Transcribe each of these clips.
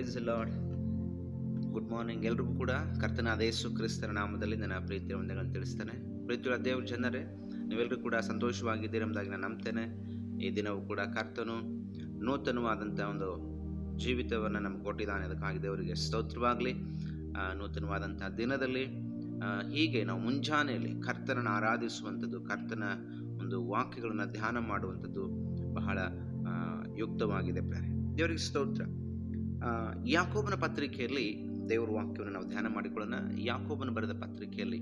Price lord good morning ಎಲ್ರಿಗೂ ಕೂಡ ಕರ್ತನಾದ ಯೇಸು ಕ್ರಿಸ್ತನ ನಾಮದಲ್ಲಿ ನನ್ನ ಪ್ರೀತಿಯ ವಂದನೆಗಳನ್ನು ತಿಳಿಸ್ತೇನೆ. ಪ್ರೀತಿಯ ದೇವ್ರ ಜನರೇ ನೀವೆಲ್ಲರೂ ಕೂಡ ಸಂತೋಷವಾಗಿದ್ದೀರಿ ಎಂಬುದಾಗಿ ನಾನು ನಂಬ್ತೇನೆ. ಈ ದಿನವೂ ಕೂಡ ಕರ್ತನು ನೂತನವಾದಂಥ ಒಂದು ಜೀವಿತವನ್ನು ನಮ್ಗೆ ಕೊಟ್ಟಿದ್ದಾನೆ. ಅದಕ್ಕಾಗಿ ದೇವರಿಗೆ ಸ್ತೋತ್ರವಾಗಲಿ. ನೂತನವಾದಂಥ ದಿನದಲ್ಲಿ ಹೀಗೆ ನಾವು ಮುಂಜಾನೆಯಲ್ಲಿ ಕರ್ತನನ್ನು ಆರಾಧಿಸುವಂಥದ್ದು, ಕರ್ತನ ಒಂದು ವಾಕ್ಯಗಳನ್ನು ಧ್ಯಾನ ಮಾಡುವಂಥದ್ದು ಬಹಳ ಯುಕ್ತವಾಗಿದೆ ಪ್ರೇರೆ ದೇವರಿಗೆ ಸ್ತೋತ್ರ. ಯಾಕೋಬನ ಪತ್ರಿಕೆಯಲ್ಲಿ ದೇವರ ವಾಕ್ಯವನ್ನು ನಾವು ಧ್ಯಾನ ಮಾಡಿಕೊಳ್ಳೋಣ. ಯಾಕೋಬನ ಬರೆದ ಪತ್ರಿಕೆಯಲ್ಲಿ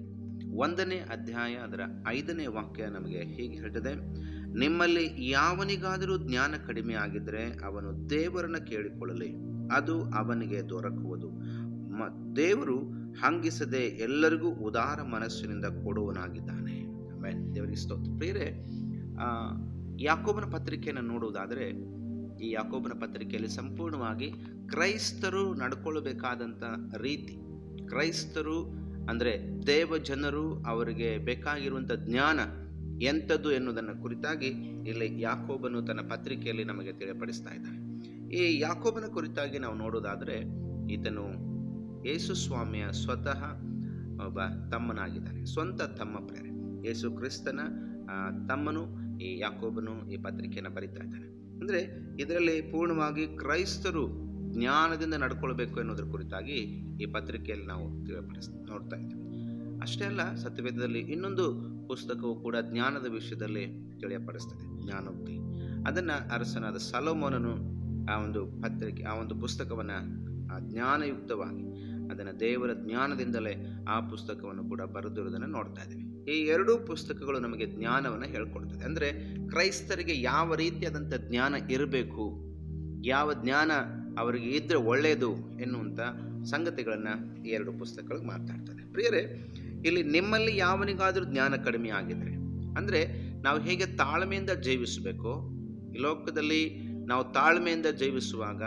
ಒಂದನೇ ಅಧ್ಯಾಯ ಅದರ ಐದನೇ ವಾಕ್ಯ ನಮಗೆ ಹೀಗೆ ಹೇಳ್ತದೆ? ನಿಮ್ಮಲ್ಲಿ ಯಾವನಿಗಾದರೂ ಜ್ಞಾನ ಕಡಿಮೆ ಆಗಿದ್ದರೆ ಅವನು ದೇವರನ್ನ ಕೇಳಿಕೊಳ್ಳಲಿ, ಅದು ಅವನಿಗೆ ದೊರಕುವುದು. ಮ, ದೇವರು ಹಂಗಿಸದೆ ಎಲ್ಲರಿಗೂ ಉದಾರ ಮನಸ್ಸಿನಿಂದ ಕೊಡುವನಾಗಿದ್ದಾನೆ ದೇವರಿಗೆ ಸ್ತೋತ್ರ. ಪ್ರಿಯರೇ ಯಾಕೋಬನ ಪತ್ರಿಕೆಯನ್ನು ನೋಡುವುದಾದರೆ ಈ ಯಾಕೋಬನ ಪತ್ರಿಕೆಯಲ್ಲಿ ಸಂಪೂರ್ಣವಾಗಿ ಕ್ರೈಸ್ತರು ನಡ್ಕೊಳ್ಬೇಕಾದಂಥ ರೀತಿ. ಕ್ರೈಸ್ತರು ಅಂದರೆ ದೇವ ಜನರು ಅವರಿಗೆ ಬೇಕಾಗಿರುವಂಥ ಜ್ಞಾನ ಎಂಥದ್ದು ಎನ್ನುವುದನ್ನು ಕುರಿತಾಗಿ ಇಲ್ಲಿ ಯಾಕೋಬನು ತನ್ನ ಪತ್ರಿಕೆಯಲ್ಲಿ ನಮಗೆ ತಿಳಿಪಡಿಸ್ತಾ ಇದ್ದಾನೆ. ಈ ಯಾಕೋಬನ ಕುರಿತಾಗಿ ನಾವು ನೋಡೋದಾದರೆ ಈತನು ಯೇಸು ಸ್ವಾಮಿಯ ಸ್ವತಃ ಒಬ್ಬ ತಮ್ಮನಾಗಿದ್ದಾನೆ, ಸ್ವಂತ ತಮ್ಮ ಪ್ರೇರೆ. ಯೇಸು ಕ್ರಿಸ್ತನ ತಮ್ಮನು ಈ ಯಾಕೋಬನು ಈ ಪತ್ರಿಕೆಯನ್ನು ಬರಿತಾ ಇದ್ದಾನೆ. ಅಂದರೆ ಇದರಲ್ಲಿ ಪೂರ್ಣವಾಗಿ ಕ್ರೈಸ್ತರು ಜ್ಞಾನದಿಂದ ನಡ್ಕೊಳ್ಬೇಕು ಎನ್ನುವುದರ ಕುರಿತಾಗಿ ಈ ಪತ್ರಿಕೆಯಲ್ಲಿ ನಾವು ನೋಡ್ತಾ ಇದ್ದೇವೆ. ಅಷ್ಟೇ ಅಲ್ಲ, ಸತ್ಯವೇದದಲ್ಲಿ ಇನ್ನೊಂದು ಪುಸ್ತಕವು ಕೂಡ ಜ್ಞಾನದ ವಿಷಯದಲ್ಲಿ ತಿಳಿಯಪಡಿಸ್ತದೆ, ಜ್ಞಾನೋಕ್ತಿ. ಅದನ್ನು ಅರಸನಾದ ಸಲೋಮೋನನು ಆ ಒಂದು ಪತ್ರಿಕೆ, ಆ ಒಂದು ಪುಸ್ತಕವನ್ನು ಜ್ಞಾನಯುಕ್ತವಾಗಿ ಅದನ್ನು ದೇವರ ಜ್ಞಾನದಿಂದಲೇ ಆ ಪುಸ್ತಕವನ್ನು ಕೂಡ ಬರೆದಿರುವುದನ್ನು ನೋಡ್ತಾ ಇದ್ದೀವಿ. ಈ ಎರಡೂ ಪುಸ್ತಕಗಳು ನಮಗೆ ಜ್ಞಾನವನ್ನು ಹೇಳ್ಕೊಡ್ತದೆ. ಅಂದರೆ ಕ್ರೈಸ್ತರಿಗೆ ಯಾವ ರೀತಿಯಾದಂಥ ಜ್ಞಾನ ಇರಬೇಕು, ಯಾವ ಜ್ಞಾನ ಅವರಿಗೆ ಇದ್ದರೆ ಒಳ್ಳೆಯದು ಎನ್ನುವಂಥ ಸಂಗತಿಗಳನ್ನು ಈ ಎರಡು ಪುಸ್ತಕಗಳು ಮಾತಾಡ್ತದೆ ಪ್ರಿಯರೇ, ಇಲ್ಲಿ ನಿಮ್ಮಲ್ಲಿ ಯಾವನಿಗಾದರೂ ಜ್ಞಾನ ಕಡಿಮೆ ಆಗಿದರೆ, ಅಂದರೆ ನಾವು ಹೇಗೆ ತಾಳ್ಮೆಯಿಂದ ಜೀವಿಸಬೇಕು? ಈ ಲೋಕದಲ್ಲಿ ನಾವು ತಾಳ್ಮೆಯಿಂದ ಜೀವಿಸುವಾಗ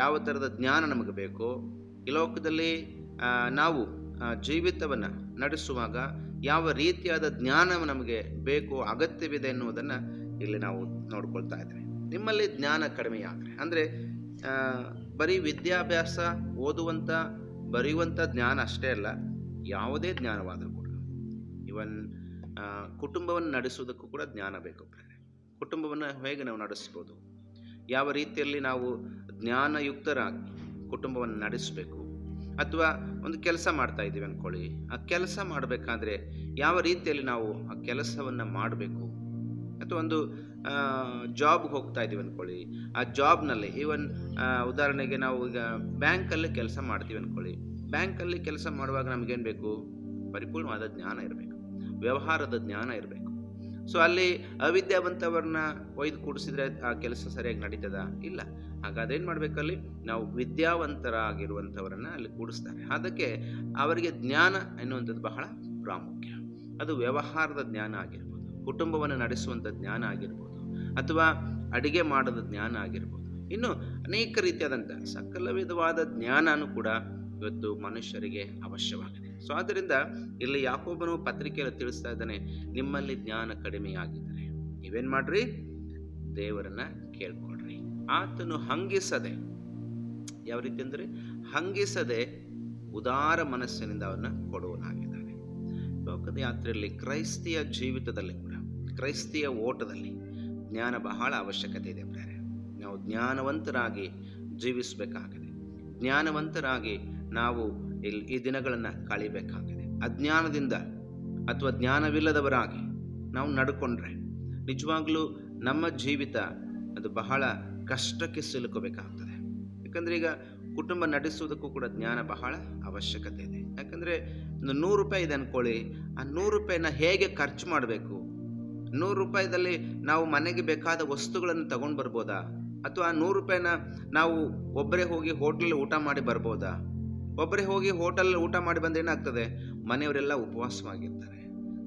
ಯಾವ ಥರದ ಜ್ಞಾನ ನಮಗೆ ಬೇಕು? ಈ ಲೋಕದಲ್ಲಿ ನಾವು ಜೀವಿತವನ್ನು ನಡೆಸುವಾಗ ಯಾವ ರೀತಿಯಾದ ಜ್ಞಾನ ನಮಗೆ ಬೇಕು, ಅಗತ್ಯವಿದೆ ಎನ್ನುವುದನ್ನು ಇಲ್ಲಿ ನಾವು ನೋಡ್ಕೊಳ್ತಾ ಇದ್ದೇವೆ ನಿಮ್ಮಲ್ಲಿ ಜ್ಞಾನ ಕಡಿಮೆಯಾದರೆ ಅಂದರೆ ಬರೀ ವಿದ್ಯಾಭ್ಯಾಸ ಓದುವಂಥ ಬರೆಯುವಂಥ ಜ್ಞಾನ ಅಷ್ಟೇ ಅಲ್ಲ, ಯಾವುದೇ ಜ್ಞಾನವಾದರೂ ಕೂಡ. ಇವನ್ ಕುಟುಂಬವನ್ನು ನಡೆಸುವುದಕ್ಕೂ ಕೂಡ ಜ್ಞಾನ ಬೇಕು ಕುಟುಂಬವನ್ನು ಹೇಗೆ ನಾವು ನಡೆಸ್ಬೋದು? ಯಾವ ರೀತಿಯಲ್ಲಿ ನಾವು ಜ್ಞಾನಯುಕ್ತರಾಗಿ ಕುಟುಂಬವನ್ನು ನಡೆಸಬೇಕು? ಅಥವಾ ಒಂದು ಕೆಲಸ ಮಾಡ್ತಾ ಇದ್ದೀವಿ ಅಂದ್ಕೊಳ್ಳಿ. ಆ ಕೆಲಸ ಮಾಡಬೇಕಾದ್ರೆ ಯಾವ ರೀತಿಯಲ್ಲಿ ನಾವು ಆ ಕೆಲಸವನ್ನು ಮಾಡಬೇಕು? ಅಥವಾ ಒಂದು ಜಾಬ್ಗೆ ಹೋಗ್ತಾ ಇದ್ದೀವಿ ಅಂದ್ಕೊಳ್ಳಿ. ಆ ಜಾಬ್ನಲ್ಲಿ ಈವನ್ ಉದಾಹರಣೆಗೆ ನಾವು ಈಗ ಬ್ಯಾಂಕಲ್ಲಿ ಕೆಲಸ ಮಾಡ್ತೀವಿ ಅಂದ್ಕೊಳ್ಳಿ. ಬ್ಯಾಂಕಲ್ಲಿ ಕೆಲಸ ಮಾಡುವಾಗ ನಮಗೇನು ಬೇಕು? ಪರಿಪೂರ್ಣವಾದ ಜ್ಞಾನ ಇರಬೇಕು. ವ್ಯವಹಾರದ ಜ್ಞಾನ ಇರಬೇಕು. ಸೊ ಅಲ್ಲಿ ಅವಿದ್ಯಾವಂತವ್ರನ್ನ ಒಯ್ದು ಕೂಡಿಸಿದ್ರೆ ಆ ಕೆಲಸ ಸರಿಯಾಗಿ ನಡೀತದ? ಇಲ್ಲ. ಹಾಗಾದ್ರೆ ಏನು ಮಾಡಬೇಕಲ್ಲಿ? ನಾವು ವಿದ್ಯಾವಂತರಾಗಿರುವಂಥವರನ್ನು ಅಲ್ಲಿ ಕೂಡಿಸ್ತಾರೆ. ಅದಕ್ಕೆ ಅವರಿಗೆ ಜ್ಞಾನ ಎನ್ನುವಂಥದ್ದು ಬಹಳ ಪ್ರಾಮುಖ್ಯ. ಅದು ವ್ಯವಹಾರದ ಜ್ಞಾನ ಆಗಿರ್ಬೋದು, ಕುಟುಂಬವನ್ನು ನಡೆಸುವಂಥ ಜ್ಞಾನ ಆಗಿರ್ಬೋದು, ಅಥವಾ ಅಡಿಗೆ ಮಾಡೋದ ಜ್ಞಾನ ಆಗಿರ್ಬೋದು. ಇನ್ನು ಅನೇಕ ರೀತಿಯಾದಂಥ ಸಕಲ ವಿಧವಾದ ಜ್ಞಾನನೂ ಕೂಡ ಇವತ್ತು ಮನುಷ್ಯರಿಗೆ ಅವಶ್ಯವಾಗಿದೆ. ಸೊ ಆದ್ದರಿಂದ ಇಲ್ಲಿ ಯಾಕೋಬನು ಪತ್ರಿಕೆಯಲ್ಲಿ ತಿಳಿಸ್ತಾ ಇದ್ದಾನೆ, ನಿಮ್ಮಲ್ಲಿ ಜ್ಞಾನ ಕಡಿಮೆಯಾಗಿದ್ದರೆ. ನೀವೇನು ಮಾಡ್ರಿ? ದೇವರನ್ನ ಕೇಳ್ಕೊಳ್ರಿ ಆತನು ಹಂಗಿಸದೆ, ಯಾವ ರೀತಿ ಅಂದರೆ ಹಂಗಿಸದೆ ಉದಾರ ಮನಸ್ಸಿನಿಂದ ಅವನ್ನ ಕೊಡುವನಾಗಿದ್ದಾನೆ. ಲೋಕದ ಯಾತ್ರೆಯಲ್ಲಿ ಕ್ರೈಸ್ತಿಯ ಜೀವಿತದಲ್ಲಿ ಕೂಡ, ಕ್ರೈಸ್ತಿಯ ಓಟದಲ್ಲಿ ಜ್ಞಾನ ಬಹಳ ಅವಶ್ಯಕತೆ ಇದೆ ಪ್ರೇರೆ ನಾವು ಜ್ಞಾನವಂತರಾಗಿ ಜೀವಿಸಬೇಕಾಗಿದೆ, ಜ್ಞಾನವಂತರಾಗಿ ನಾವು ಇಲ್ಲಿ ಈ ದಿನಗಳನ್ನು ಕಳಿಬೇಕಾಗಿದೆ, ಅಜ್ಞಾನದಿಂದ ಅಥವಾ ಜ್ಞಾನವಿಲ್ಲದವರಾಗಿ ನಾವು ನಡ್ಕೊಂಡ್ರೆ, ನಿಜವಾಗ್ಲೂ ನಮ್ಮ ಜೀವಿತ ಅದು ಬಹಳ ಕಷ್ಟಕ್ಕೆ ಸಿಲುಕಬೇಕಾಗ್ತದೆ. ಯಾಕಂದರೆ ಈಗ ಕುಟುಂಬ ನಡೆಸುವುದಕ್ಕೂ ಕೂಡ ಜ್ಞಾನ ಬಹಳ ಅವಶ್ಯಕತೆ ಇದೆ. ಯಾಕಂದರೆ ಒಂದು ನೂರು ರೂಪಾಯಿ ಇದೆ ಅಂದ್ಕೊಳ್ಳಿ ಆ ನೂರು ರೂಪಾಯಿನ ಹೇಗೆ ಖರ್ಚು ಮಾಡಬೇಕು? ನೂರು ರೂಪಾಯಿದಲ್ಲಿ ನಾವು ಮನೆಗೆ ಬೇಕಾದ ವಸ್ತುಗಳನ್ನು ತಗೊಂಡು ಬರ್ಬೋದಾ? ಅಥವಾ ಆ ನೂರು ರೂಪಾಯಿನ ನಾವು ಒಬ್ಬರೇ ಹೋಗಿ ಹೋಟೆಲ್ ಊಟ ಮಾಡಿ ಬರ್ಬೋದಾ? ಒಬ್ಬರೇ ಹೋಗಿ ಹೋಟೆಲ್ ಊಟ ಮಾಡಿ ಬಂದ್ರೆ ಏನಾಗ್ತದೆ? ಮನೆಯವರೆಲ್ಲ ಉಪವಾಸವಾಗಿರ್ತಾರೆ.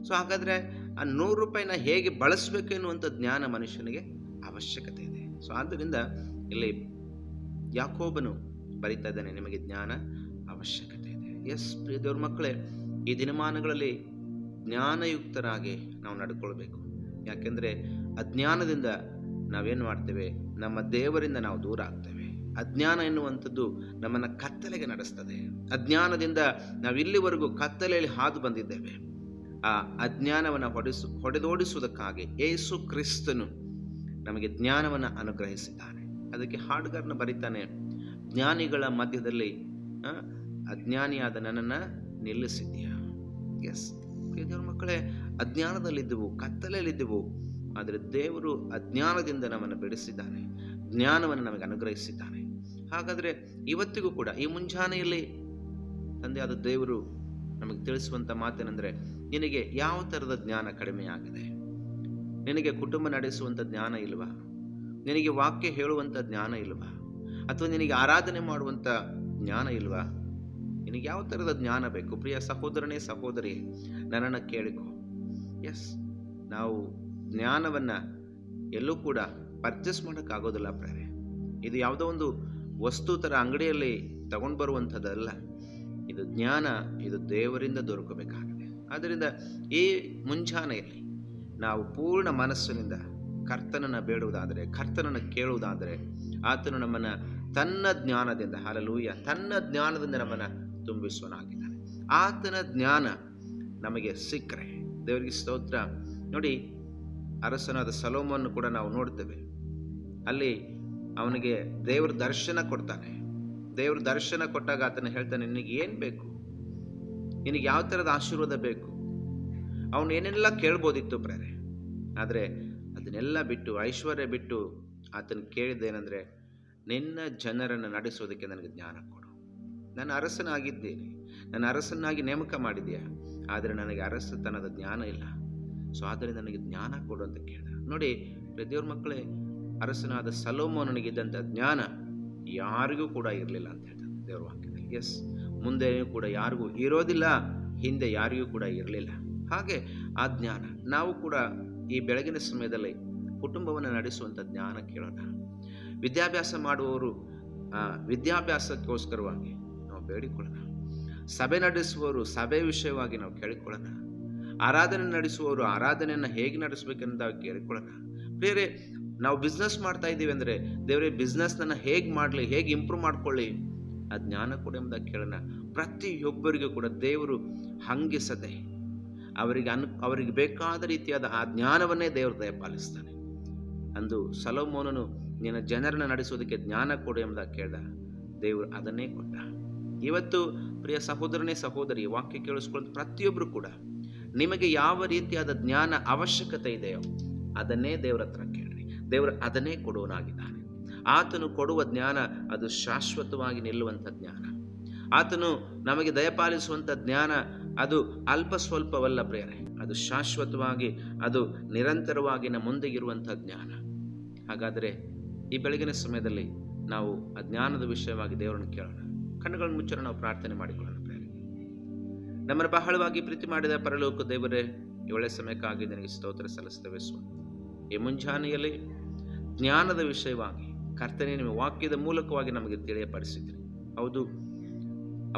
ಸೊ ಹಾಗಾದರೆ ಆ ನೂರು ರೂಪಾಯಿನ ಹೇಗೆ ಬಳಸಬೇಕು ಎನ್ನುವಂಥ ಜ್ಞಾನ ಮನುಷ್ಯನಿಗೆ ಅವಶ್ಯಕತೆ ಇದೆ. ಸೊ ಆದ್ದರಿಂದ ಇಲ್ಲಿ ಯಾಕೋಬನು ಬರಿತಾ ಇದ್ದಾನೆ, ನಿಮಗೆ ಜ್ಞಾನ ಅವಶ್ಯಕತೆ ಇದೆ. ಎಸ್ ಪ್ರಿಯ ದೇವ್ರ ಮಕ್ಕಳೇ, ಈ ದಿನಮಾನಗಳಲ್ಲಿ ಜ್ಞಾನಯುಕ್ತರಾಗಿ ನಾವು ನಡ್ಕೊಳ್ಬೇಕು. ಯಾಕೆಂದರೆ ಅಜ್ಞಾನದಿಂದ ನಾವೇನು ಮಾಡ್ತೇವೆ? ನಮ್ಮ ದೇವರಿಂದ ನಾವು ದೂರ ಆಗ್ತೇವೆ. ಅಜ್ಞಾನ ಎನ್ನುವಂಥದ್ದು ನಮ್ಮನ್ನು ಕತ್ತಲೆಗೆ ನಡೆಸ್ತದೆ. ಅಜ್ಞಾನದಿಂದ ನಾವು ಇಲ್ಲಿವರೆಗೂ ಕತ್ತಲೆಯಲ್ಲಿ ಹಾದು ಬಂದಿದ್ದೇವೆ. ಆ ಅಜ್ಞಾನವನ್ನು ಹೊಡೆಸು, ಹೊಡೆದೋಡಿಸುವುದಕ್ಕಾಗಿ ಏಸು ಕ್ರಿಸ್ತನು ನಮಗೆ ಜ್ಞಾನವನ್ನು ಅನುಗ್ರಹಿಸಿದ್ದಾನೆ. ಅದಕ್ಕೆ ಹಾಡುಗಾರನ ಬರೀತಾನೆ, ಜ್ಞಾನಿಗಳ ಮಧ್ಯದಲ್ಲಿ ಅಜ್ಞಾನಿಯಾದ ನನ್ನನ್ನು ನಿಲ್ಲಿಸಿದ್ಯಾ ಎಸ್ ದೇವರ ಮಕ್ಕಳೇ, ಅಜ್ಞಾನದಲ್ಲಿದ್ದೆವು, ಕತ್ತಲೆಯಲ್ಲಿದ್ದೆವು, ಆದರೆ ದೇವರು ಅಜ್ಞಾನದಿಂದ ನಮ್ಮನ್ನು ಬಿಡಿಸಿದ್ದಾನೆ, ಜ್ಞಾನವನ್ನು ನಮಗೆ ಅನುಗ್ರಹಿಸಿದ್ದಾನೆ. ಹಾಗಾದರೆ ಇವತ್ತಿಗೂ ಕೂಡ, ಈ ಮುಂಜಾನೆಯಲ್ಲಿ ತಂದೆಯಾದ ದೇವರು ನಮಗೆ ತಿಳಿಸುವಂಥ ಮಾತೇನೆಂದರೆ, ನಿನಗೆ ಯಾವ ಥರದ ಜ್ಞಾನ ಕಡಿಮೆಯಾಗಿದೆ? ನಿನಗೆ ಕುಟುಂಬ ನಡೆಸುವಂಥ ಜ್ಞಾನ ಇಲ್ವಾ? ನಿನಗೆ ವಾಕ್ಯ ಹೇಳುವಂಥ ಜ್ಞಾನ ಇಲ್ವಾ? ಅಥವಾ ನಿನಗೆ ಆರಾಧನೆ ಮಾಡುವಂಥ ಜ್ಞಾನ ಇಲ್ವಾ? ನಿನಗೆ ಯಾವ ಥರದ ಜ್ಞಾನ ಬೇಕು? ಪ್ರಿಯ ಸಹೋದರನೇ ಸಹೋದರಿ ನನ್ನನ್ನು ಕೇಳಿಕೊ. ಎಸ್ ನಾವು ಜ್ಞಾನವನ್ನು ಎಲ್ಲೂ ಕೂಡ ಪರ್ಚೇಸ್ ಮಾಡೋಕ್ಕಾಗೋದಿಲ್ಲ ಪ್ರೇರೆ ಇದು ಯಾವುದೋ ಒಂದು ವಸ್ತು ಥರ ಅಂಗಡಿಯಲ್ಲಿ ತಗೊಂಡು ಬರುವಂಥದ್ದಲ್ಲ ಇದು ಜ್ಞಾನ, ಇದು ದೇವರಿಂದ ದೊರಕಬೇಕಾಗಿದೆ. ಆದ್ದರಿಂದ ಈ ಮುಂಜಾನೆಯಲ್ಲಿ ನಾವು ಪೂರ್ಣ ಮನಸ್ಸಿನಿಂದ ಕರ್ತನನ್ನು ಬೇಡುವುದಾದರೆ, ಕರ್ತನನ್ನು ಕೇಳುವುದಾದರೆ, ಆತನು ನಮ್ಮನ್ನು ತನ್ನ ಜ್ಞಾನದಿಂದ ಹಲಲೂಯ ತನ್ನ ಜ್ಞಾನದಿಂದ ನಮ್ಮನ್ನು ತುಂಬಿಸುವನಾಗಿದ್ದಾನೆ ಆತನ ಜ್ಞಾನ ನಮಗೆ ಸಿಕ್ಕರೆ. ದೇವರಿಗೆ ಸ್ತೋತ್ರ. ನೋಡಿ, ಅರಸನಾದ ಸಲೋಮನ್ನು ಕೂಡ ನಾವು ನೋಡ್ತೇವೆ. ಅಲ್ಲಿ ಅವನಿಗೆ ದೇವ್ರ ದರ್ಶನ ಕೊಡ್ತಾನೆ. ದೇವ್ರ ದರ್ಶನ ಕೊಟ್ಟಾಗ ಆತನ ಹೇಳ್ತಾನೆ ನಿನಗೆ ಏನು ಬೇಕು? ನಿನಗೆ ಯಾವ ಥರದ ಆಶೀರ್ವಾದ ಬೇಕು? ಅವನು ಏನೆಲ್ಲ ಕೇಳ್ಬೋದಿತ್ತು ಪ್ರೇರೆ. ಆದರೆ ಅದನ್ನೆಲ್ಲ ಬಿಟ್ಟು, ಐಶ್ವರ್ಯ ಬಿಟ್ಟು ಆತನ ಕೇಳಿದ್ದೇನೆಂದರೆ ನಿನ್ನ ಜನರನ್ನು ನಡೆಸೋದಕ್ಕೆ ನನಗೆ ಜ್ಞಾನ ಕೊಡು. ನಾನು ಅರಸನಾಗಿದ್ದೇನೆ. ನನ್ನ ಅರಸನಾಗಿ ನೇಮಕ ಮಾಡಿದೆಯಾ ಆದರೆ ನನಗೆ ಅರಸತನದ ಜ್ಞಾನ ಇಲ್ಲ. ಸೊ ಆದರೆ ನನಗೆ ಜ್ಞಾನ ಕೊಡು ಅಂತ ಕೇಳಿದ. ನೋಡಿ ದೇವ್ರ ಮಕ್ಕಳೇ, ಅರಸನಾದ ಸಲೋಮೋನನಿಗಿದ್ದಂಥ ಜ್ಞಾನ ಯಾರಿಗೂ ಕೂಡ ಇರಲಿಲ್ಲ ಅಂತ ಹೇಳ್ತಾರೆ ದೇವ್ರ ವಾಕ್ಯದಲ್ಲಿ. ಎಸ್ ಮುಂದೆಯೂ ಕೂಡ ಯಾರಿಗೂ ಇರೋದಿಲ್ಲ, ಹಿಂದೆ ಯಾರಿಗೂ ಕೂಡ ಇರಲಿಲ್ಲ. ಹಾಗೆ ಆ ಜ್ಞಾನ. ನಾವು ಕೂಡ ಈ ಬೆಳಗಿನ ಸಮಯದಲ್ಲಿ ಕುಟುಂಬವನ್ನು ನಡೆಸುವಂಥ ಜ್ಞಾನ ಕೇಳೋಣ. ವಿದ್ಯಾಭ್ಯಾಸ ಮಾಡುವವರು ವಿದ್ಯಾಭ್ಯಾಸಕ್ಕೋಸ್ಕರವಾಗಿ ನಾವು ಬೇಡಿಕೊಳ್ಳೋಣ. ಸಭೆ ನಡೆಸುವವರು, ಸಭೆ ವಿಷಯವಾಗಿ ನಾವು ಕೇಳಿಕೊಳ್ಳೋಣ. ಆರಾಧನೆ ನಡೆಸುವವರು, ಆರಾಧನೆಯನ್ನು ಹೇಗೆ ನಡೆಸಬೇಕೆಂದ ಕೇಳಿಕೊಳ್ಳೋಣ. ಬೇರೆ ನಾವು ಬಿಸ್ನೆಸ್ ಮಾಡ್ತಾ ಇದ್ದೀವಿ ಅಂದರೆ, ದೇವರೇ ಬಿಸ್ನೆಸ್ನನ್ನು ಹೇಗೆ ಮಾಡಲಿ, ಹೇಗೆ ಇಂಪ್ರೂವ್ ಮಾಡ್ಕೊಳ್ಳಿ, ಆ ಜ್ಞಾನ ಕೂಡ ಎಂಬುದಾಗಿ ಕೇಳೋಣ. ಪ್ರತಿಯೊಬ್ಬರಿಗೂ ಕೂಡ ದೇವರು ಹಂಗಿಸದೆ ಅವರಿಗೆ ಅನ್, ಅವರಿಗೆ ಬೇಕಾದ ರೀತಿಯಾದ ಆ ಜ್ಞಾನವನ್ನೇ ದೇವರು ದಯಪಾಲಿಸ್ತಾನೆ ಅಂದು ಸಲೋಮೋನನು, ನಿನ್ನ ಜನರನ್ನು ನಡೆಸೋದಕ್ಕೆ ಜ್ಞಾನ ಕೊಡು ಎಂಬುದಾಗಿ ಕೇಳ್ದ. ದೇವರು ಅದನ್ನೇ ಕೊಟ್ಟ. ಇವತ್ತು ಪ್ರಿಯ ಸಹೋದರನೇ ಸಹೋದರಿ ವಾಕ್ಯ ಕೇಳಿಸ್ಕೊಳ್ಳೋದು ಪ್ರತಿಯೊಬ್ಬರು ಕೂಡ, ನಿಮಗೆ ಯಾವ ರೀತಿಯಾದ ಜ್ಞಾನ ಅವಶ್ಯಕತೆ ಇದೆಯೋ ಅದನ್ನೇ ದೇವರ ಹತ್ರ ಕೇಳ್ರಿ. ದೇವರು ಅದನ್ನೇ ಕೊಡುವನಾಗಿದ್ದಾನೆ. ಆತನು ಕೊಡುವ ಜ್ಞಾನ ಅದು ಶಾಶ್ವತವಾಗಿ ನಿಲ್ಲುವಂಥ ಜ್ಞಾನ. ಆತನು ನಮಗೆ ದಯಪಾಲಿಸುವಂಥ ಜ್ಞಾನ ಅದು ಅಲ್ಪ ಸ್ವಲ್ಪವಲ್ಲ ಪ್ರೇರೆ ಅದು ಶಾಶ್ವತವಾಗಿ, ಅದು ನಿರಂತರವಾಗಿ ನಮ್ಮ ಮುಂದೆ ಇರುವಂಥ ಜ್ಞಾನ. ಹಾಗಾದರೆ ಈ ಬೆಳಗಿನ ಸಮಯದಲ್ಲಿ ನಾವು ಆ ಜ್ಞಾನದ ವಿಷಯವಾಗಿ ದೇವರನ್ನು ಕೇಳೋಣ. ಕಣ್ಣುಗಳನ್ನು ಮುಚ್ಚಲು ನಾವು ಪ್ರಾರ್ಥನೆ ಮಾಡಿಕೊಳ್ಳೋಣ ಪ್ರೇರೆ ನಮ್ಮನ್ನು ಬಹಳವಾಗಿ ಪ್ರೀತಿ ಮಾಡಿದ ಪರಲೋಕ ದೇವರೇ ಇವಳೆ ಸಮಯಕ್ಕಾಗಿ ನನಗೆ ಸ್ತೋತ್ರ ಸಲ್ಲಿಸ್ತೇವೆ ಸ್ವಾಮಿ. ಈ ಮುಂಜಾನೆಯಲ್ಲಿ ಜ್ಞಾನದ ವಿಷಯವಾಗಿ ಕರ್ತನೆ ನಿಮ್ಮ ವಾಕ್ಯದ ಮೂಲಕವಾಗಿ ನಮಗೆ ತಿಳಿಯಪಡಿಸಿದ್ರಿ ಹೌದು,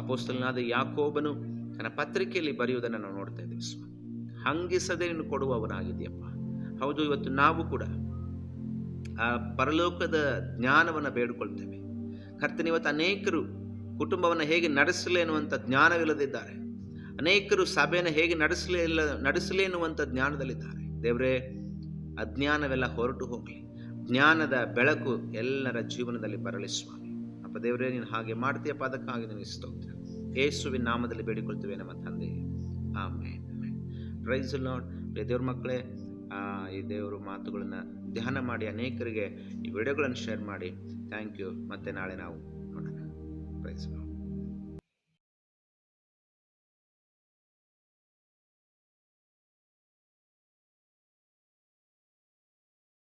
ಅಪೋಸ್ತಲನಾದ ಯಾಕೋಬನು ತನ್ನ ಪತ್ರಿಕೆಯಲ್ಲಿ ಬರೆಯುವುದನ್ನು ನಾವು ನೋಡ್ತಾ ಇದ್ದೀವಿ. ಸ್ವಾಮಿ ಹಂಗಿಸದೆ ನೀನು ಕೊಡುವವನಾಗಿದೆಯಪ್ಪ ಹೌದು, ಇವತ್ತು ನಾವು ಕೂಡ ಆ ಪರಲೋಕದ ಜ್ಞಾನವನ್ನು ಬೇಡಿಕೊಳ್ತೇವೆ. ಕರ್ತನ, ಇವತ್ತು ಅನೇಕರು ಕುಟುಂಬವನ್ನು ಹೇಗೆ ನಡೆಸಲಿ ಎನ್ನುವಂಥ ಜ್ಞಾನವಿಲ್ಲದಿದ್ದಾರೆ. ಅನೇಕರು ಸಭೆಯನ್ನು ಹೇಗೆ ನಡೆಸಲೇ ಇಲ್ಲ ನಡೆಸಲಿ ಎನ್ನುವಂಥ ಜ್ಞಾನದಲ್ಲಿದ್ದಾರೆ. ದೇವರೇ, ಅಜ್ಞಾನವೆಲ್ಲ ಹೊರಟು ಹೋಗಲಿ. ಜ್ಞಾನದ ಬೆಳಕು ಎಲ್ಲರ ಜೀವನದಲ್ಲಿ ಬರಲಿ ಸ್ವಾಮಿ. ಅಪ್ಪ ದೇವರೇ, ನೀನು ಹಾಗೆ ಮಾಡ್ತೀಯಪ್ಪ, ಅದಕ್ಕಾಗಿ ನನಗೆ ಸ್ತೋತ್ರ. ಯೇಸುವಿನ ನಾಮದಲ್ಲಿ ಬೇಡಿಕೊಳ್ತೇವೆ ನಮ್ಮ ತಂದೆ. ಆಮೇಲೆ ಪ್ರೈಸ್ ಲಾರ್ಡ್ ದೇವ್ರ ಮಕ್ಕಳೇ ಈ ದೇವರು ಮಾತುಗಳನ್ನು ಧ್ಯಾನ ಮಾಡಿ ಅನೇಕರಿಗೆ ಈ ವಿಡಿಯೋಗಳನ್ನು ಶೇರ್ ಮಾಡಿ. ಥ್ಯಾಂಕ್ ಯು ಮತ್ತೆ ನಾಳೆ ನಾವು ನೋಡೋಣ. ಪ್ರೈಸ್